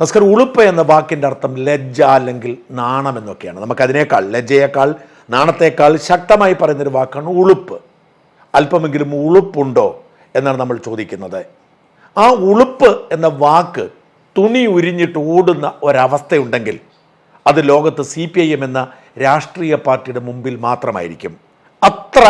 നമസ്കാരം ഉളുപ്പ് എന്ന വാക്കിന്റെ അർത്ഥം ലജ്ജ അല്ലെങ്കിൽ നാണം എന്നൊക്കെയാണ്. നമുക്കതിനേക്കാൾ ലജ്ജയേക്കാൾ നാണത്തേക്കാൾ ശക്തമായി പറയുന്നൊരു വാക്കാണ് ഉളുപ്പ്. അല്പമെങ്കിലും ഉളുപ്പുണ്ടോ എന്നാണ് നമ്മൾ ചോദിക്കുന്നത്. ആ ഉളുപ്പ് എന്ന വാക്ക് തുണി ഉരിഞ്ഞിട്ട് ഓടുന്ന ഒരവസ്ഥയുണ്ടെങ്കിൽ അത് ലോകത്ത് സി പി ഐ എം എന്ന രാഷ്ട്രീയ പാർട്ടിയുടെ മുമ്പിൽ മാത്രമായിരിക്കും. അത്ര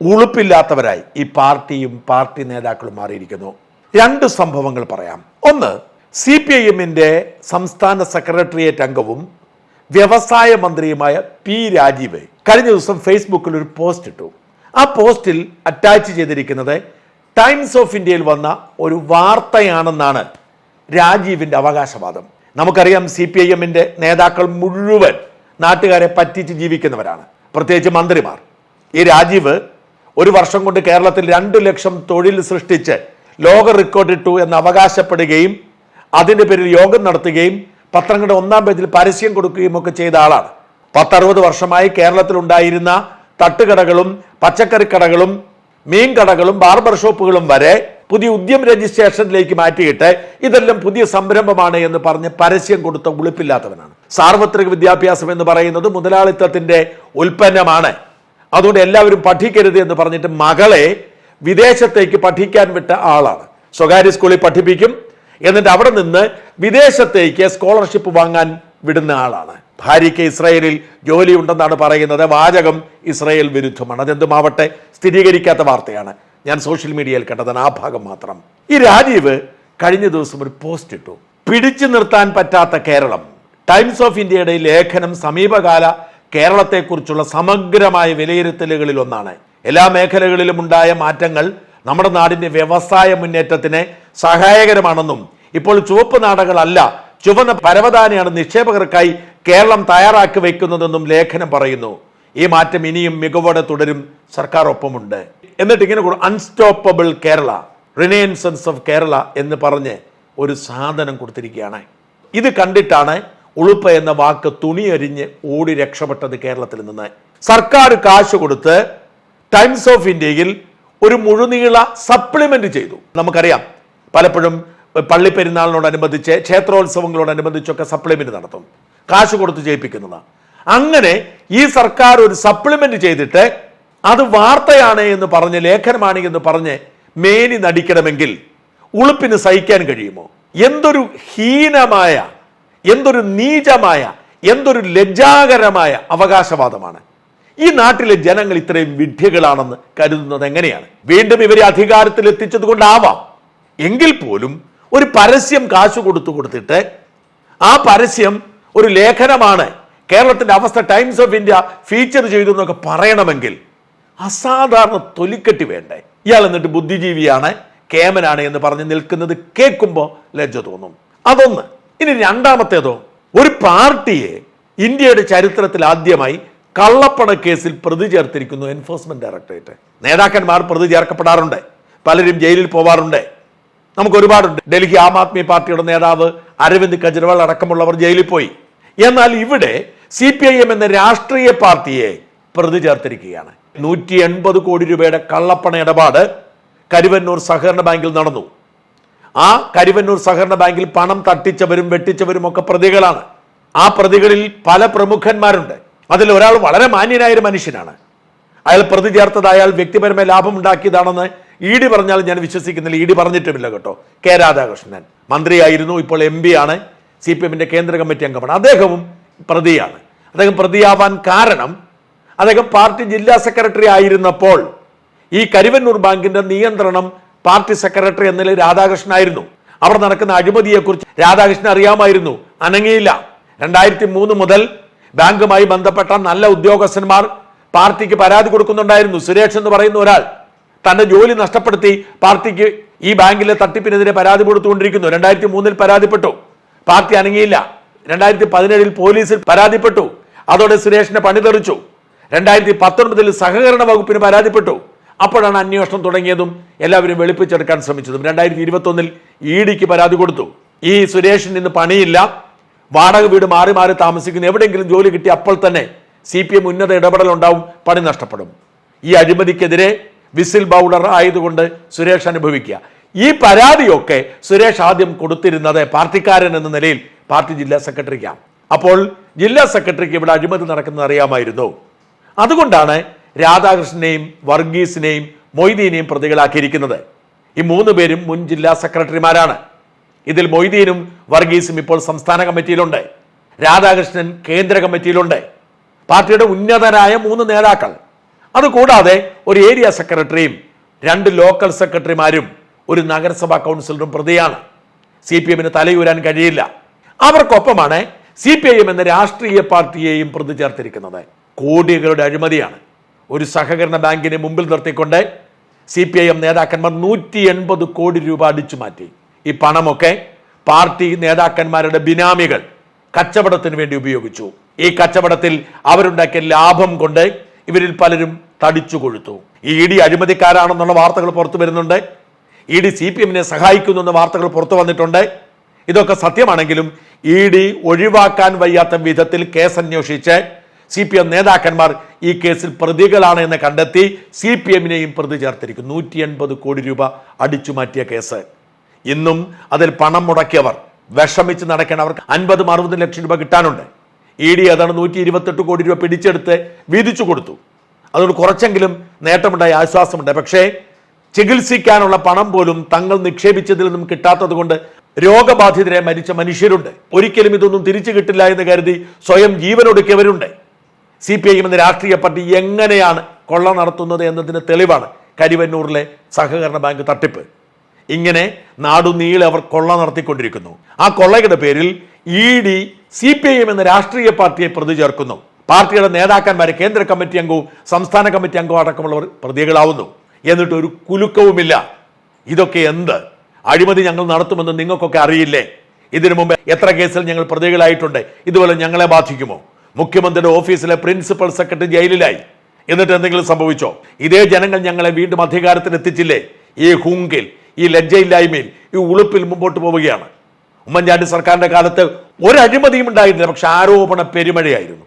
ഉളുപ്പില്ലാത്തവരായി ഈ പാർട്ടിയും പാർട്ടി നേതാക്കളും മാറിയിരിക്കുന്നു. രണ്ട് സംഭവങ്ങൾ പറയാം. ഒന്ന് സി പി ഐ എമ്മിന്റെ സംസ്ഥാന സെക്രട്ടേറിയറ്റ് അംഗവും വ്യവസായ മന്ത്രിയുമായ പി രാജീവ് കഴിഞ്ഞ ദിവസം ഫേസ്ബുക്കിൽ ഒരു പോസ്റ്റ് ഇട്ടു. ആ പോസ്റ്റിൽ അറ്റാച്ച് ചെയ്തിരിക്കുന്നത് ടൈംസ് ഓഫ് ഇന്ത്യയിൽ വന്ന ഒരു വാർത്തയാണെന്നാണ് രാജീവിന്റെ അവകാശവാദം. നമുക്കറിയാം സി പി ഐ എമ്മിന്റെ നേതാക്കൾ മുഴുവൻ നാട്ടുകാരെ പറ്റിച്ച് ജീവിക്കുന്നവരാണ്. പ്രത്യേകിച്ച് മന്ത്രിമാർ. ഈ രാജീവ് ഒരു വർഷം കൊണ്ട് കേരളത്തിൽ രണ്ടു ലക്ഷം തൊഴിൽ സൃഷ്ടിച്ച് ലോക റെക്കോർഡ് ഇട്ടു എന്ന് അവകാശപ്പെടുകയും അതിന്റെ പേരിൽ യോഗം നടത്തുകയും പത്രങ്ങളുടെ ഒന്നാം പേജിൽ പരസ്യം കൊടുക്കുകയും ഒക്കെ ചെയ്ത ആളാണ്. പത്തറുപത് വർഷമായി കേരളത്തിൽ ഉണ്ടായിരുന്ന തട്ടുകടകളും പച്ചക്കറിക്കടകളും മീൻ കടകളും ബാർബർ ഷോപ്പുകളും വരെ പുതിയ ഉദ്യം രജിസ്ട്രേഷനിലേക്ക് മാറ്റിയിട്ട് ഇതെല്ലാം പുതിയ സംരംഭമാണ് എന്ന് പറഞ്ഞ് പരസ്യം കൊടുത്ത ഉളുപ്പില്ലാത്തവനാണ്. സാർവത്രിക വിദ്യാഭ്യാസം എന്ന് പറയുന്നത് മുതലാളിത്തത്തിന്റെ ഉൽപ്പന്നമാണ്. അതുകൊണ്ട് എല്ലാവരും പഠിക്കരുത് എന്ന് പറഞ്ഞിട്ട് മകളെ വിദേശത്തേക്ക് പഠിക്കാൻ വിട്ട ആളാണ്. സ്വകാര്യ സ്കൂളിൽ പഠിപ്പിക്കും എന്നിട്ട് അവിടെ നിന്ന് വിദേശത്തേക്ക് സ്കോളർഷിപ്പ് വാങ്ങാൻ വിടുന്ന ആളാണ്. ഭാര്യയ്ക്ക് ഇസ്രയേലിൽ ജോലി ഉണ്ടെന്നാണ് പറയുന്നത്. വാചകം ഇസ്രയേൽ വിരുദ്ധമാണ്. അതെന്തുമാവട്ടെ സ്ഥിരീകരിക്കാത്ത വാർത്തയാണ്. ഞാൻ സോഷ്യൽ മീഡിയയിൽ കണ്ടതാണ്. ആ ഭാഗം മാത്രം. ഈ രാജീവ് കഴിഞ്ഞ ദിവസം ഒരു പോസ്റ്റ് ഇട്ടു. പിടിച്ചു നിർത്താൻ പറ്റാത്ത കേരളം. ടൈംസ് ഓഫ് ഇന്ത്യയുടെ ലേഖനം സമീപകാല കേരളത്തെക്കുറിച്ചുള്ള സമഗ്രമായ വിലയിരുത്തലുകളിൽ ഒന്നാണ് എല്ലാ മേഖലകളിലും ഉണ്ടായ മാറ്റങ്ങൾ നമ്മുടെ നാടിന്റെ വ്യവസായ മുന്നേറ്റത്തിന് സഹായകരമാണെന്നും ഇപ്പോൾ ചുവപ്പ് നാടകളല്ല ചുവന്ന പരവതാനിയാണ് നിക്ഷേപകർക്കായി കേരളം തയ്യാറാക്കി വയ്ക്കുന്നതെന്നും ലേഖനം പറയുന്നു. ഈ മാറ്റം ഇനിയും മികവോടെ തുടരും സർക്കാർ ഒപ്പമുണ്ട് എന്നിട്ട് ഇങ്ങനെ unstoppable Kerala renaissance of Kerala എന്ന് പറഞ്ഞ് ഒരു സാധനം കൊടുത്തിരിക്കുകയാണ്. ഇത് കണ്ടിട്ടാണ് ഉളുപ്പ് എന്ന വാക്ക് തുണിയരിഞ്ഞ് ഓടി രക്ഷപ്പെട്ടത് കേരളത്തിൽ നിന്ന്. സർക്കാർ കാശ് കൊടുത്ത് ടൈംസ് ഓഫ് ഇന്ത്യയിൽ ഒരു മുഴുനീള സപ്ലിമെന്റ് ചെയ്തു. നമുക്കറിയാം പലപ്പോഴും പള്ളിപ്പെരുന്നാളിനോടനുബന്ധിച്ച് ക്ഷേത്രോത്സവങ്ങളോടനുബന്ധിച്ചൊക്കെ സപ്ലിമെന്റ് നടത്തും. കാശ് കൊടുത്ത് ചെയ്യിപ്പിക്കുന്നതാണ് അങ്ങനെ ഈ സർക്കാർ ഒരു സപ്ലിമെന്റ് ചെയ്തിട്ട് അത് വാർത്തയാണ് എന്ന് പറഞ്ഞ് ലേഖനമാണ് എന്ന് പറഞ്ഞ് മേനി നടിക്കണമെങ്കിൽ ഉളുപ്പിന് സഹിക്കാൻ കഴിയുമോ? എന്തൊരു ഹീനമായ എന്തൊരു നീചമായ എന്തൊരു ലജ്ജാകരമായ അവകാശവാദമാണ്. ഈ നാട്ടിലെ ജനങ്ങൾ ഇത്രയും വിഡ്ഢികളാണെന്ന് കരുതുന്നത് എങ്ങനെയാണ്? വീണ്ടും ഇവരെ അധികാരത്തിൽ എത്തിച്ചത് കൊണ്ടാവാം എങ്കിൽ പോലും ഒരു പരസ്യം കാശ് കൊടുത്തു കൊടുത്തിട്ട് ആ പരസ്യം ഒരു ലേഖനമാണ്. കേരളത്തിന്റെ അവസ്ഥ ടൈംസ് ഓഫ് ഇന്ത്യ ഫീച്ചർ ചെയ്തു എന്നൊക്കെ പറയണമെങ്കിൽ അസാധാരണ തൊലിക്കെട്ടി വേണ്ടേ? ഇയാൾ എന്നിട്ട് ബുദ്ധിജീവിയാണ് കേമനാണ് എന്ന് പറഞ്ഞ് നിൽക്കുന്നത് കേൾക്കുമ്പോൾ ലജ്ജ തോന്നും. അതൊന്ന്. ഇനി രണ്ടാമത്തേതോ? ഒരു പാർട്ടിയെ ഇന്ത്യയുടെ ചരിത്രത്തിൽ ആദ്യമായി കള്ളപ്പണ കേസിൽ പ്രതി ചേർത്തിരിക്കുന്നു എൻഫോഴ്സ്മെന്റ് ഡയറക്ടറേറ്റ് നേതാക്കന്മാർ പ്രതി ചേർക്കപ്പെടാറുണ്ട്. പലരും ജയിലിൽ പോവാറുണ്ട്. നമുക്ക് ഒരുപാടുണ്ട്. ഡൽഹി ആം ആദ്മി പാർട്ടിയുടെ നേതാവ് അരവിന്ദ് കെജ്രിവാൾ അടക്കമുള്ളവർ ജയിലിൽ പോയി. എന്നാൽ ഇവിടെ സി പി ഐ എം എന്ന രാഷ്ട്രീയ പാർട്ടിയെ പ്രതി ചേർത്തിരിക്കുകയാണ്. നൂറ്റി എൺപത് കോടി രൂപയുടെ കള്ളപ്പണ ഇടപാട് കരുവന്നൂർ സഹകരണ ബാങ്കിൽ നടന്നു. ആ കരുവന്നൂർ സഹകരണ ബാങ്കിൽ പണം തട്ടിച്ചവരും വെട്ടിച്ചവരും ഒക്കെ പ്രതികളാണ്. ആ പ്രതികളിൽ പല പ്രമുഖന്മാരുണ്ട്. അതിൽ ഒരാൾ വളരെ മാന്യനായ ഒരു മനുഷ്യനാണ്. അയാൾ പ്രതി ചേർത്തത് അയാൾ വ്യക്തിപരമായ ലാഭം ഉണ്ടാക്കിയതാണെന്ന് ഇ ഡി പറഞ്ഞാലും ഞാൻ വിശ്വസിക്കുന്നില്ല. ഇ ഡി പറഞ്ഞിട്ടുമില്ല കേട്ടോ. കെ രാധാകൃഷ്ണൻ. മന്ത്രിയായിരുന്നു. ഇപ്പോൾ എം പി ആണ്. സി പി എമ്മിന്റെ കേന്ദ്ര കമ്മിറ്റി അംഗമാണ്. അദ്ദേഹവും പ്രതിയാണ്. അദ്ദേഹം പ്രതിയാവാൻ കാരണം അദ്ദേഹം പാർട്ടി ജില്ലാ സെക്രട്ടറി ആയിരുന്നപ്പോൾ ഈ കരുവന്നൂർ ബാങ്കിന്റെ നിയന്ത്രണം പാർട്ടി സെക്രട്ടറി എന്ന നിലയിൽ രാധാകൃഷ്ണനായിരുന്നു. അവിടെ നടക്കുന്ന അഴിമതിയെക്കുറിച്ച് രാധാകൃഷ്ണൻ അറിയാമായിരുന്നു. അനങ്ങിയില്ല. രണ്ടായിരത്തി മൂന്ന് മുതൽ ബാങ്കുമായി ബന്ധപ്പെട്ട നല്ല ഉദ്യോഗസ്ഥന്മാർ പാർട്ടിക്ക് പരാതി കൊടുക്കുന്നുണ്ടായിരുന്നു. സുരേഷ് എന്ന് പറയുന്ന ഒരാൾ. തന്റെ ജോലി നഷ്ടപ്പെടുത്തി പാർട്ടിക്ക് ഈ ബാങ്കിലെ തട്ടിപ്പിനെതിരെ പരാതി കൊടുത്തുകൊണ്ടിരിക്കുന്നു. രണ്ടായിരത്തി മൂന്നിൽ പരാതിപ്പെട്ടു. പാർട്ടി അനങ്ങിയില്ല. രണ്ടായിരത്തി പതിനേഴിൽ പോലീസിൽ പരാതിപ്പെട്ടു. അതോടെ സുരേഷിനെ പണി തെറിച്ചു രണ്ടായിരത്തി പത്തൊൻപതിൽ സഹകരണ വകുപ്പിന് പരാതിപ്പെട്ടു. അപ്പോഴാണ് അന്വേഷണം തുടങ്ങിയതും എല്ലാവരും വെളുപ്പിച്ചെടുക്കാൻ ശ്രമിച്ചതും. രണ്ടായിരത്തി ഇരുപത്തി ഒന്നിൽ ഇ ഡിക്ക് പരാതി കൊടുത്തു. ഈ സുരേഷിന് ഇന്ന് പണിയില്ല. വാടക വീട് മാറി മാറി താമസിക്കുന്നു. എവിടെയെങ്കിലും ജോലി കിട്ടി അപ്പോൾ തന്നെ സി പി എം ഉന്നത ഇടപെടൽ ഉണ്ടാവും പണി നഷ്ടപ്പെടും. ഈ അഴിമതിക്കെതിരെ വിസിൽ ബൗളർ ആയതുകൊണ്ട് സുരേഷ് അനുഭവിക്കുക. ഈ പരാതിയൊക്കെ സുരേഷ് ആദ്യം കൊടുത്തിരുന്നത് പാർട്ടിക്കാരൻ എന്ന നിലയിൽ പാർട്ടി ജില്ലാ സെക്രട്ടറിക്കാണ്. അപ്പോൾ ജില്ലാ സെക്രട്ടറിക്ക് ഇവിടെ അഴിമതി നടക്കുന്നത് അറിയാമായിരുന്നു. അതുകൊണ്ടാണ് രാധാകൃഷ്ണനെയും വർഗീസിനെയും മൊയ്തീനെയും പ്രതികളാക്കിയിരിക്കുന്നത്. ഈ മൂന്ന് പേരും മുൻ ജില്ലാ സെക്രട്ടറിമാരാണ്. ഇതിൽ മൊയ്തീനും വർഗീസും ഇപ്പോൾ സംസ്ഥാന കമ്മിറ്റിയിലുണ്ട്. രാധാകൃഷ്ണൻ കേന്ദ്ര കമ്മിറ്റിയിലുണ്ട്. പാർട്ടിയുടെ ഉന്നതരായ മൂന്ന് നേതാക്കൾ. അതുകൂടാതെ ഒരു ഏരിയ സെക്രട്ടറിയും രണ്ട് ലോക്കൽ സെക്രട്ടറിമാരും ഒരു നഗരസഭാ കൗൺസിലറും പ്രതിയാണ്. സി പി എമ്മിന് തലയൂരാൻ കഴിയില്ല. അവർക്കൊപ്പമാണ് സി പി ഐ എം എന്ന രാഷ്ട്രീയ പാർട്ടിയെയും പ്രതി ചേർത്തിരിക്കുന്നത്. കോടികളുടെ അഴിമതിയാണ്. ഒരു സഹകരണ ബാങ്കിനെ മുമ്പിൽ നിർത്തിക്കൊണ്ട് സി പി ഐ എം നേതാക്കന്മാർ നൂറ്റി എൺപത് കോടി രൂപ അടിച്ചു മാറ്റി. ഈ പണമൊക്കെ പാർട്ടി നേതാക്കന്മാരുടെ ബിനാമികൾ കച്ചവടത്തിന് വേണ്ടി ഉപയോഗിച്ചു. ഈ കച്ചവടത്തിൽ അവരുണ്ടാക്കിയ ലാഭം കൊണ്ട് ഇവരിൽ പലരും തടിച്ചു കൊഴുത്തു. ഇ ഡി അഴിമതിക്കാരാണെന്നുള്ള വാർത്തകൾ പുറത്തു വരുന്നുണ്ട്. ഇ ഡി സി പി എമ്മിനെ സഹായിക്കുന്നു എന്ന വാർത്തകൾ പുറത്തു വന്നിട്ടുണ്ട്. ഇതൊക്കെ സത്യമാണെങ്കിലും ഇ ഡി ഒഴിവാക്കാൻ വയ്യാത്ത വിധത്തിൽ കേസ് അന്വേഷിച്ച് സി പി എം നേതാക്കന്മാർ ഈ കേസിൽ പ്രതികളാണ് എന്ന് കണ്ടെത്തി സി പി എമ്മിനെയും പ്രതി ചേർത്തിരിക്കും നൂറ്റി എൺപത് കോടി രൂപ അടിച്ചു മാറ്റിയ കേസ്. ഇന്നും അതിൽ പണം മുടക്കിയവർ വിഷമിച്ച് നടക്കണവർക്ക് അൻപതും അറുപതും ലക്ഷം രൂപ കിട്ടാനുണ്ട്. ഇ ഡി അതാണ് നൂറ്റി ഇരുപത്തെട്ട് കോടി രൂപ പിടിച്ചെടുത്ത് വീതിച്ചു കൊടുത്തു. അതുകൊണ്ട് കുറച്ചെങ്കിലും നേട്ടമുണ്ടായി ആശ്വാസമുണ്ട്. പക്ഷേ ചികിത്സിക്കാനുള്ള പണം പോലും തങ്ങൾ നിക്ഷേപിച്ചതിൽ നിന്നും കിട്ടാത്തത് കൊണ്ട് രോഗബാധിതരെ മരിച്ച മനുഷ്യരുണ്ട്. ഒരിക്കലും ഇതൊന്നും തിരിച്ചു കിട്ടില്ല എന്ന് കരുതി സ്വയം ജീവനൊടുക്കിയവരുണ്ട് സി പി ഐ എം എന്ന രാഷ്ട്രീയ പാർട്ടി എങ്ങനെയാണ് കൊള്ള നടത്തുന്നത് എന്നതിന് തെളിവാണ് കരിവന്നൂരിലെ സഹകരണ ബാങ്ക് തട്ടിപ്പ്. ഇങ്ങനെ നാടുനീളെ അവർ കൊള്ള നടത്തിക്കൊണ്ടിരിക്കുന്നു. ആ കൊള്ളയുടെ പേരിൽ E D C P I M എന്ന രാഷ്ട്രീയ പാർട്ടിയെ പ്രതി ചേർക്കുന്നു. പാർട്ടിയുടെ നേതാക്കന്മാരെ കേന്ദ്ര കമ്മിറ്റി അംഗവും സംസ്ഥാന കമ്മിറ്റി അംഗവും അടക്കമുള്ളവർ പ്രതികളാവുന്നു. എന്നിട്ട് ഒരു കുലുക്കവുമില്ല. ഇതൊക്കെ എന്ത്? അഴിമതി ഞങ്ങൾ നടത്തുമെന്ന് നിങ്ങൾക്കൊക്കെ അറിയില്ലേ? ഇതിനു മുമ്പ് എത്ര കേസിൽ ഞങ്ങൾ പ്രതികളായിട്ടുണ്ട്? ഇതുപോലെ ഞങ്ങളെ ബാധിക്കുമോ? മുഖ്യമന്ത്രിയുടെ ഓഫീസിലെ പ്രിൻസിപ്പൽ സെക്രട്ടറി ജയിലിലായി. എന്നിട്ട് എന്തെങ്കിലും സംഭവിച്ചോ? ഇതേ ജനങ്ങൾ ഞങ്ങളെ വീണ്ടും അധികാരത്തിൽ എത്തിച്ചില്ലേ ഈ ഹുങ്കിൽ ഈ ലജ്ജയില്ലായ്മയിൽ ഈ ഉളുപ്പിൽ മുമ്പോട്ട് പോവുകയാണ്. ഉമ്മൻചാണ്ടി സർക്കാരിന്റെ കാലത്ത് ഒരു അഴിമതിയും പക്ഷെ ആരോപണ പെരുമഴയായിരുന്നു.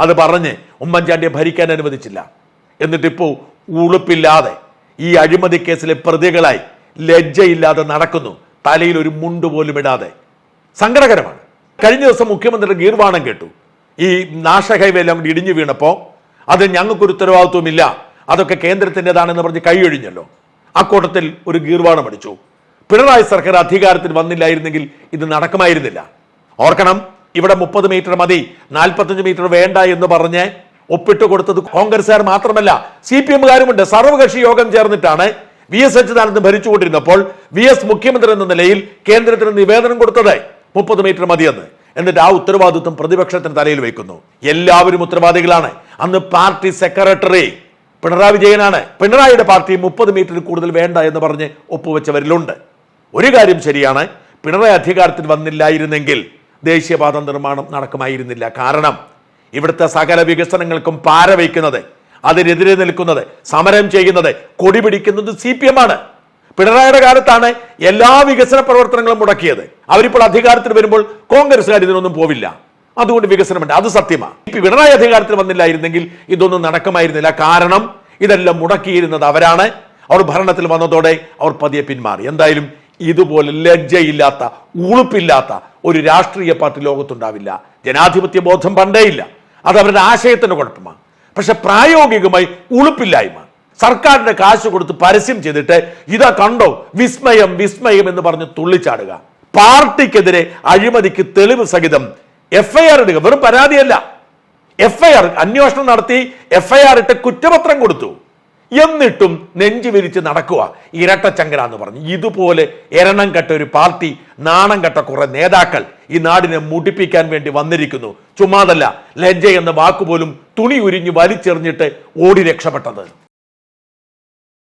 അത് പറഞ്ഞ് ഉമ്മൻചാണ്ടിയെ ഭരിക്കാൻ അനുവദിച്ചില്ല. എന്നിട്ടിപ്പോ ഉളുപ്പില്ലാതെ ഈ അഴിമതി കേസിലെ പ്രതികളായി ലജ്ജയില്ലാതെ നടക്കുന്നു. തലയിൽ ഒരു മുണ്ട് പോലും ഇടാതെ. സങ്കടകരമാണ്. കഴിഞ്ഞ ദിവസം മുഖ്യമന്ത്രിയുടെ ഗീർവാണം കേട്ടു. ഈ നാശ ഹൈവേ എല്ലാം കൂടി ഇടിഞ്ഞു വീണപ്പോ അത് ഞങ്ങൾക്കൊരു ഉത്തരവാദിത്വമില്ല അതൊക്കെ കേന്ദ്രത്തിന്റെതാണെന്ന് പറഞ്ഞ് കൈയൊഴിഞ്ഞല്ലോ. ആ കൂട്ടത്തിൽ ഒരു ഗീർവാണം അടിച്ചു. പിണറായി സർക്കാർ അധികാരത്തിൽ വന്നില്ലായിരുന്നെങ്കിൽ ഇത് നടക്കുമായിരുന്നില്ല. ഓർക്കണം ഇവിടെ മുപ്പത് മീറ്റർ മതി നാൽപ്പത്തഞ്ച് മീറ്റർ വേണ്ട എന്ന് പറഞ്ഞ് ഒപ്പിട്ട് കൊടുത്തത് കോൺഗ്രസ്സുകാർ മാത്രമല്ല സി പി എമ്മുകാരുമുണ്ട്. സർവകക്ഷി യോഗം ചേർന്നിട്ടാണ് വി എസ് അച്യുതാനന്ദൻ ഭരിച്ചുകൊണ്ടിരുന്നപ്പോൾ വി എസ് മുഖ്യമന്ത്രി എന്ന നിലയിൽ കേന്ദ്രത്തിന് നിവേദനം കൊടുത്തത് മുപ്പത് മീറ്റർ മതിയെന്ന്. എന്നിട്ട് ആ ഉത്തരവാദിത്വം പ്രതിപക്ഷത്തിന് തലയിൽ വയ്ക്കുന്നു. എല്ലാവരും ഉത്തരവാദികളാണ്. അന്ന് പാർട്ടി സെക്രട്ടറി പിണറായി വിജയനാണ്. പിണറായിയുടെ പാർട്ടി മുപ്പത് മീറ്ററിൽ കൂടുതൽ വേണ്ട എന്ന് പറഞ്ഞ് ഒപ്പുവെച്ചവരിലുണ്ട്. ഒരു കാര്യം ശരിയാണ്. പിണറായി അധികാരത്തിൽ വന്നില്ലായിരുന്നെങ്കിൽ ദേശീയപാത നിർമ്മാണം നടക്കുമായിരുന്നില്ല. കാരണം ഇവിടുത്തെ സകല വികസനങ്ങൾക്കും പാര വയ്ക്കുന്നത് അതിനെതിരെ നിൽക്കുന്നത് സമരം ചെയ്യുന്നത് കൊടി പിടിക്കുന്നത് സി പി എം ആണ്. പിണറായിയുടെ കാലത്താണ് എല്ലാ വികസന പ്രവർത്തനങ്ങളും മുടക്കിയത്. അവരിപ്പോൾ അധികാരത്തിൽ വരുമ്പോൾ കോൺഗ്രസ്സുകാർ ഇതിനൊന്നും പോവില്ല. അതുകൊണ്ട് വികസനമുണ്ട്. അത് സത്യമാണ് ഇപ്പൊ പിണറായി അധികാരത്തിൽ വന്നില്ലായിരുന്നെങ്കിൽ ഇതൊന്നും നടക്കുമായിരുന്നില്ല. കാരണം ഇതെല്ലാം മുടക്കിയിരുന്നത് അവരാണ്. അവർ ഭരണത്തിൽ വന്നതോടെ അവർ പതിയെ പിന്മാറി. എന്തായാലും ഇതുപോലെ ലജ്ജയില്ലാത്ത ഉളുപ്പില്ലാത്ത ഒരു രാഷ്ട്രീയ പാർട്ടി ലോകത്തുണ്ടാവില്ല. ജനാധിപത്യ ബോധം പണ്ടേയില്ല അത് അവരുടെ ആശയത്തിന്റെ കുഴപ്പമാണ്. പക്ഷെ പ്രായോഗികമായി ഉളുപ്പില്ലായ്മ. സർക്കാരിന്റെ കാശ് കൊടുത്ത് പരസ്യം ചെയ്തിട്ട് ഇതാ കണ്ടോ വിസ്മയം വിസ്മയം എന്ന് പറഞ്ഞ് തുള്ളിച്ചാടുക. പാർട്ടിക്കെതിരെ അഴിമതിക്ക് തെളിവ് സഹിതം എഫ് ഐ ആർ ഇടുക. വെറും പരാതിയല്ല. എഫ് ഐ ആർ അന്വേഷണം നടത്തി എഫ് ഐ ആർ ഇട്ട് കുറ്റപത്രം കൊടുത്തു. എന്നിട്ടും നെഞ്ചു വിരിച്ച് നടക്കുക ഇരട്ടച്ചങ്കര എന്ന് പറഞ്ഞു. ഇതുപോലെ എരണം കെട്ട ഒരു പാർട്ടി നാണം കെട്ട കുറെ നേതാക്കൾ ഈ നാടിനെ മുടിപ്പിക്കാൻ വേണ്ടി വന്നിരിക്കുന്നു. ചുമ്മാതല്ല ലജ്ജ എന്ന വാക്കുപോലും തുണി ഉരിഞ്ഞു വലിച്ചെറിഞ്ഞിട്ട് ഓടി രക്ഷപ്പെട്ടത്.